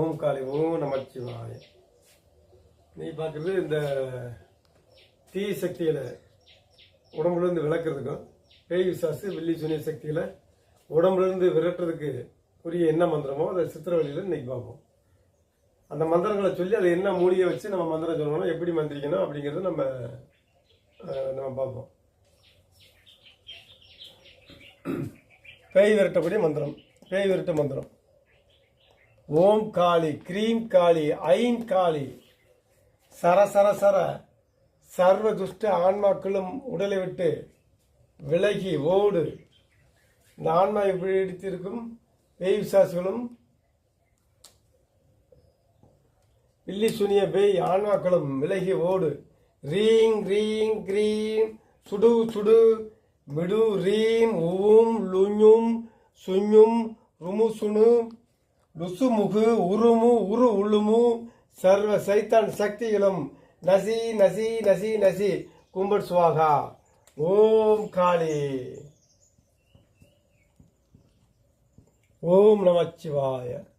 ஓம் காளி ஓம் நமச்சிவாய. நீ பார்க்குறது இந்த தீ சக்தியில் உடம்புலேருந்து விளக்குறதுக்கும் பேய் விசாசு வெள்ளி சுனிய சக்தியில் உடம்புலேருந்து விரட்டுறதுக்கு உரிய என்ன மந்திரமோ அதை சித்திரவழியில் இன்னைக்கு பார்ப்போம். அந்த மந்திரங்களை சொல்லி அதை என்ன மூலிகை வச்சு நம்ம மந்திரம் சொல்லணும் எப்படி மந்திரிக்கணும் அப்படிங்கிறத நம்ம நம்ம பார்ப்போம். பேய் விரட்டக்கூடிய மந்திரம் பேய் விரட்டு மந்திரம். ஓம் காளி கிரீம் காளி ஐம் காளி. சர சர சர. சர்வ துஷ்ட ஆன்மாக்களும் உடலை விட்டு விலகி ஓடு. இந்த ஆன்மா எப்படி எடுத்திருக்கும் பேய் விசாசிகளும். பில்லி சுனிய பேய் ஆன்மாக்களும் விலகி ஓடு. ரீங் ரீங் கிரீம் சுடு சுடு. மிடு ரீம். உம் லுஞ்சும் சுஞ்சும் ருமு சுனு லுசுமுகு உருமு உரு உளுமு சர்வ சைத்தான் சக்திகளும் நசி நசி நசி நசி. கும்பட் சுவாகா. ஓம் காளி. ஓம் நமச்சிவாய.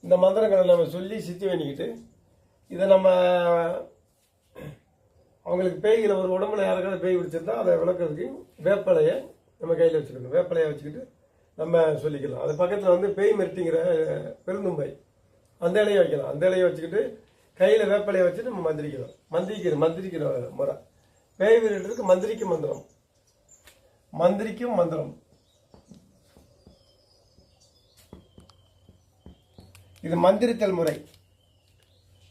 இந்த மந்திரங்களை நம்ம சொல்லி சித்தி பண்ணிக்கிட்டு இதை நம்ம அவங்களுக்கு பேய்களை ஒரு உடம்புல யாருக்காவது பேய் பிடிச்சிருந்தா அதை விளக்குறதுக்கு வேப்பலையை நம்ம கையில் வச்சுக்கணும். வேப்பலையை வச்சுக்கிட்டு நம்ம சொல்லிக்கலாம். அது பக்கத்தில் வந்து பேய் மிரட்டிங்கிற பெருந்தும்பை. அந்த இலையை வைக்கலாம். அந்த இலையை வச்சுக்கிட்டு கையில் வேப்பலையை வச்சு நம்ம மந்திரிக்கிறோம் மந்திரிக்கிற மந்திரிக்கிற முறை. பேய் விரட்டுறதுக்கு மந்திரிக்கும் மந்திரம். மந்திரிக்கும் மந்திரம். இது மந்திரித்தல் முறை.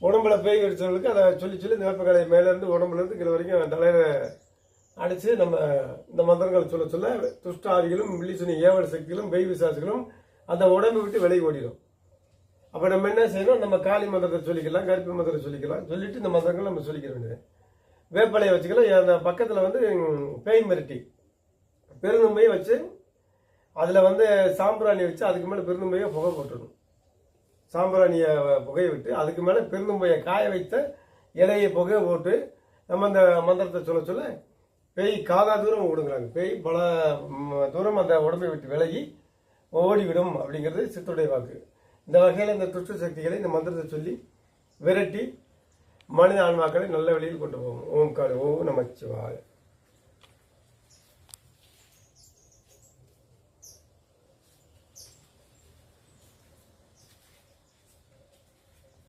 உடம்புல பேய் கடிச்சவங்களுக்கு அதை சொல்லி சொல்லி இந்த மேலேருந்து உடம்புலேருந்து கீழே வரைக்கும் தலையில் அடித்து நம்ம இந்த மந்திரங்களை சொல்ல சொல்ல துஷ்ட ஆவிகளும் வில்லிசுனி ஏவல் சக்திகளும் பெய் விசாசிகளும் அந்த உடம்பை விட்டு விலகி ஓடிடும். அப்போ நம்ம என்ன செய்யணும்? நம்ம காளி மந்திரத்தை சொல்லிக்கலாம் கருப்பி மந்திரத்தை சொல்லிக்கலாம். சொல்லிட்டு இந்த மந்திரங்கள் நம்ம சொல்லிக்க வேண்டியது. வேப்பலையை வச்சுக்கலாம். அந்த பக்கத்தில் வந்து பேய் மிரட்டி பெருந்தும்பையை வச்சு அதில் வந்து சாம்பிராணி வச்சு அதுக்கு மேலே பெருந்தும்பையை புகை போட்டுடணும். சாம்பிராணியை புகைய விட்டு அதுக்கு மேலே பெருந்தும்பையை காய வைத்த இலையை புகையை போட்டு நம்ம அந்த மந்திரத்தை சொல்ல சொல்ல பேய் காதா தூரம் ஓடுங்கிறாங்க. பேய் பல தூரம் அந்த உடம்பை விட்டு விலகி ஓடிவிடும் அப்படிங்கிறது சித்துடைய வாக்கு. இந்த வகையில் இந்த துஷ்ட சக்திகளை இந்த மந்திரத்தை சொல்லி விரட்டி மனித ஆன்மாக்களை நல்ல வழியில் கொண்டு போகும் ஓம் காடு ஓம் நமச்சிவாய்.